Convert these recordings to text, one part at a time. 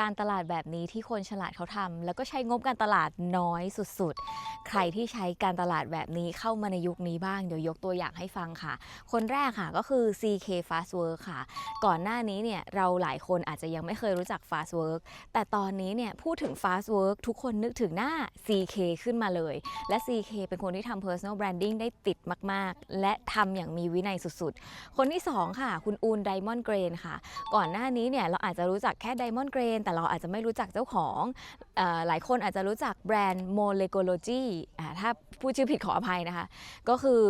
การตลาดแบบนี้ที่คนฉลาดเขาทำแล้วก็ใช้งบการตลาดน้อยสุดๆ ใครที่ใช้การตลาดแบบนี้เข้ามาในยุคนี้บ้าง เดี๋ยวยกตัวอย่างให้ฟังค่ะ คนแรกค่ะก็คือ CK Fast Work ค่ะ ก่อนหน้านี้เนี่ยเราหลายคนอาจจะยังไม่เคยรู้จัก Fast Work แต่ตอนนี้เนี่ยพูดถึง Fast Work ทุกคนนึกถึงหน้า CK ขึ้นมาเลย และ CK เป็นคนที่ทำ personal branding ได้ติดมากๆ และทำอย่างมีวินัยสุดๆ คนที่สองค่ะ คุณอูนไดมอนด์เกรนค่ะ ก่อนหน้านี้เนี่ยเราอาจจะรู้จักแค่ไดมอนด์เกรนแต่เราอาจจะไม่รู้จักเจ้าของอหลายคนอาจจะรู้จักแบรนด์ Molecology ถ้าพูดชื่อผิดขออภัยนะคะ ก็คือ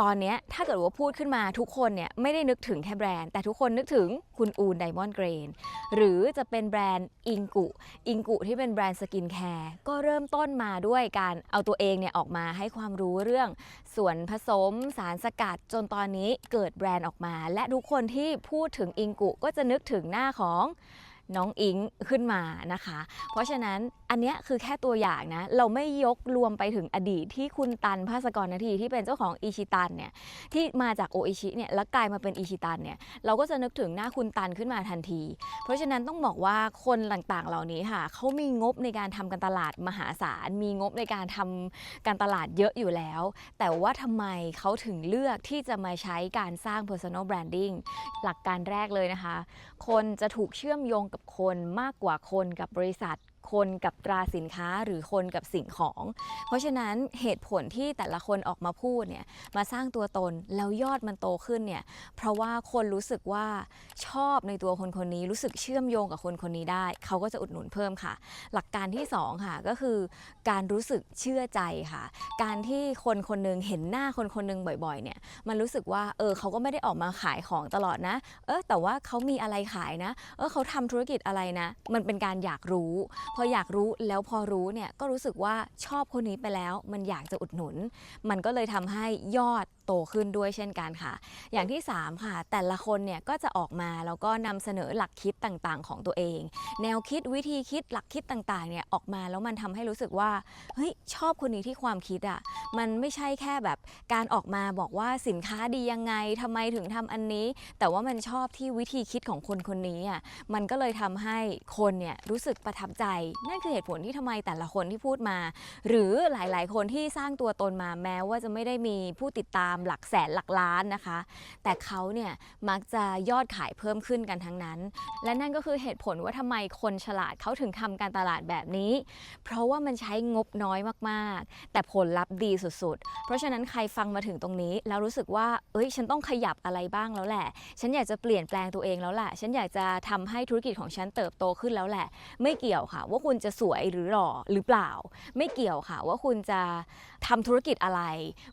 ตอนนี้ถ้าเกิดว่าพูดขึ้นมาทุกคนเนี่ยไม่ได้นึกถึงแค่แบรนด์ แต่ทุกคนนึกถึงคุณอูนไดมอนด์เกรนหรือจะเป็นแบรนด์อิงกุอิงกุที่เป็นแบรนด์สกินแคร์ก็เริ่มต้นมาด้วยการเอาตัวเองเนี่ยออกมาให้ความรู้เรื่องส่วนผสมสารสกัดจนตอนนี้เกิดแบรนด์ออกมา และทุกคนที่พูดถึงอิงกุก็จะนึกถึงหน้าของ น้องอิงขึ้นมานะคะ เพราะฉะนั้นอันเนี้ยคือแค่ตัวอย่างนะ เราไม่ยกรวมไปถึงอดีตที่คุณตันภาสกรนาทีที่เป็นเจ้าของอิชิตันเนี่ยที่มาจากโออิชิเนี่ยแล้วกลายมาเป็นอิชิตันเนี่ยเราก็จะนึกถึงหน้าคุณตันขึ้นมาทันที เพราะฉะนั้นต้องบอกว่าคนต่างๆเหล่านี้ค่ะเขามีงบในการทำการตลาดมหาศาล มีงบในการทำการตลาดเยอะอยู่แล้ว แต่ว่าทำไมเขาถึงเลือกที่จะมาใช้การสร้าง personal branding หลักการแรกเลยนะคะ คนจะถูกเชื่อมโยงกับคนมากกว่าคนกับบริษัท คนกับตราสินค้าหรือคนกับสิ่งของ เพราะฉะนั้นเหตุผลที่แต่ละคนออกมาพูดเนี่ยมาสร้างตัวตนแล้วยอดมันโตขึ้นเนี่ยเพราะว่าคนรู้สึกว่าชอบในตัวคนคนนี้รู้สึกเชื่อมโยงกับคนคนนี้ได้ เขาก็จะอุดหนุนเพิ่มค่ะ หลักการที่สองค่ะก็คือการรู้สึกเชื่อใจค่ะ การที่คนคนหนึงเห็นหน้าคนคนหนึงบ่อยๆเนี่ยมันรู้สึกว่าเออเขาก็ไม่ได้ออกมาขายของตลอดนะ เออแต่ว่าเขามีอะไรขายนะ เออเขาทำธุรกิจอะไรนะ มันเป็นการอยากรู้พออยากรู้แล้วพอรู้เนี่ยก็รู้สึกว่าชอบคนนี้ไปแล้ว มันอยากจะอุดหนุน มันก็เลยทำให้ยอดโตขึ้นด้วยเช่นกันค่ะ อย่างที่ 3 ค่ะ แต่ละคนเนี่ยก็จะออกมาแล้วก็นำเสนอหลักคิดต่างๆ ของตัวเอง แนวคิดวิธีคิดหลักคิดต่างๆเนี่ยออกมาแล้วมันทำให้รู้สึกว่าเฮ้ยชอบคนนี้ที่ความคิดอะ่ะมันไม่ใช่แค่แบบการออกมาบอกว่าสินค้าดียังไงทำไมถึงทำอันนี้ แต่ว่ามันชอบที่วิธีคิดของคนคนนี้อะมันก็เลยทำให้คนเนี่ยรู้สึกประทับใจนั่นคือเหตุผลที่ทำไมแต่ละคนที่พูดมา หรือหลายๆ คนที่สร้างตัวตนมาแม้ว่าจะไม่ได้มีผู้ติดตามหลักแสนหลักล้านนะคะ แต่เขาเนี่ยมักจะยอดขายเพิ่มขึ้นกันทั้งนั้น และนั่นก็คือเหตุผลว่าทำไมคนฉลาดเขาถึงทำการตลาดแบบนี้ เพราะว่ามันใช้งบน้อยมากๆ แต่ผลลัพธ์ดีสุด ๆ เพราะฉะนั้นใครฟังมาถึงตรงนี้แล้วรู้สึกว่า เอ้ย ฉันต้องขยับอะไรบ้างแล้วแหละ ฉันอยากจะเปลี่ยนแปลงตัวเองแล้วแหละ ฉันอยากจะทำให้ธุรกิจของฉันเติบโตขึ้นแล้วแหละ ไม่เกี่ยวค่ะว่าคุณจะสวยหรือหล่อหรือเปล่า ไม่เกี่ยวค่ะว่าคุณจะทำธุรกิจอะไร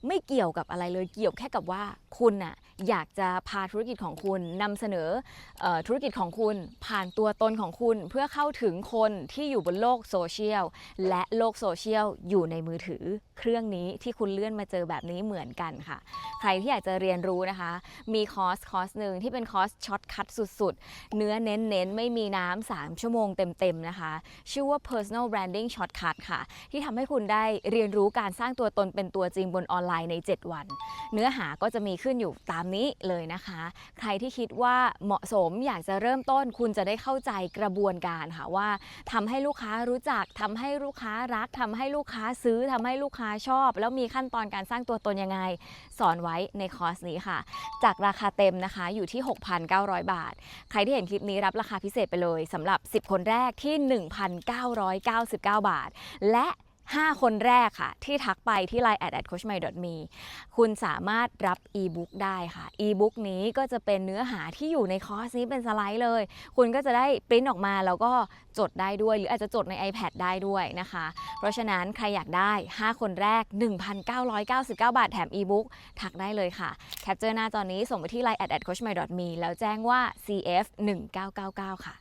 ไม่เกี่ยวกับอะไรเลยเกี่ยวแค่กับว่าคุณน่ะอยากจะพาธุรกิจของคุณนำเสนอธุรกิจของคุณผ่านตัวตนของคุณเพื่อเข้าถึงคนที่อยู่บนโลกโซเชียลและโลกโซเชียลอยู่ในมือถือเครื่องนี้ที่คุณเลื่อนมาเจอแบบนี้เหมือนกันค่ะ ใครที่อยากจะเรียนรู้นะคะ มีคอร์สคอร์สหนึ่งที่เป็นคอร์สช็อตคัทสุดๆ เนื้อเน้นๆ ไม่มีน้ำ3ชั่วโมงเต็มๆนะคะชื่อว่า personal branding shortcut ค่ะ ที่ทำให้คุณได้เรียนรู้การสร้างตัวตนเป็นตัวจริงบนออนไลน์ใน 7 วัน เนื้อหาก็จะมีขึ้นอยู่ตามนี้เลยนะคะ ใครที่คิดว่าเหมาะสมอยากจะเริ่มต้น คุณจะได้เข้าใจกระบวนการค่ะว่าทำให้ลูกค้ารู้จักทำให้ลูกค้ารักทำให้ลูกค้าซื้อทำให้ลูกค้าชอบ แล้วมีขั้นตอนการสร้างตัวตนยังไง สอนไว้ในคอร์สนี้ค่ะ จากราคาเต็มนะคะอยู่ที่ 6,900 บาท ใครที่เห็นคลิปนี้รับราคาพิเศษไปเลยสำหรับ 10 คนแรกที่1,999 บาท และ 5 คนแรกค่ะ ที่ทักไปที่ line at coachmy.me คุณสามารถรับ e-book ได้ค่ะ e-book นี้ก็จะเป็นเนื้อหาที่อยู่ในคอร์สนี้เป็นสไลด์เลย คุณก็จะได้ปริ้นออกมาแล้วก็จดได้ด้วย หรืออาจจะจดใน iPad ได้ด้วยนะคะ เพราะฉะนั้นใครอยากได้ 5 คนแรก 1,999 บาทแถม e-book ทักได้เลยค่ะ แคปเจอร์หน้าจอนี้ส่งไปที่ line at coachmy.me แล้วแจ้งว่า cf 1999ค่ะ